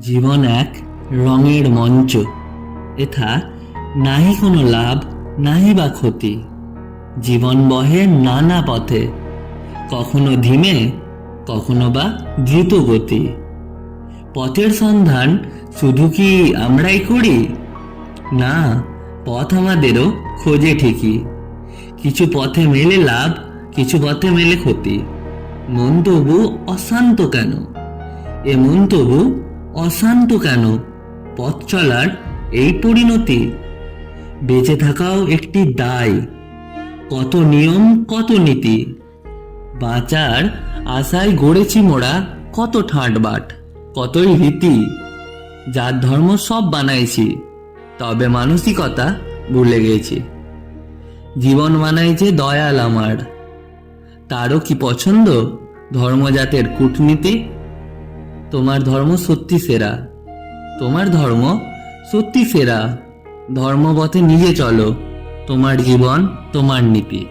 জীবন এক রঙের মঞ্চ। এথা নাহি কোনো লাভ, নাহি বা ক্ষতি। জীবন বহে নানা পথে, কখনো ধীমে, কখনো বা দ্রুত গতি। পথের সন্ধান শুধু কি আমরাই করি? না, পথ আমাদেরও খোঁজে ঠিকই। কিছু পথে মেলে লাভ, কিছু পথে মেলে ক্ষতি। মন তবু অশান্ত কেন? এ মন তবু অশান্ত কেন? পথ চলার এই পরিণতি? বেঁচে থাকাও একটি দায়। কত নিয়ম, কত নীতি। বাঁচার আশায় গড়েছি মোড়া কত ঠাঁটবাট কতই রীতি। যার ধর্ম সব বানাইছি, তবে মানসিকতা ভুলে গেছি। জীবন বানাইছে দয়াল আমার। তারও কি পছন্দ? ধর্মজাতের কূটনীতি তোমার ধর্ম সত্যি সেরা। তোমার ধর্ম সত্যি সেরা। ধর্মপথে নিজে চলো। তোমার জীবন, তোমার নীতি।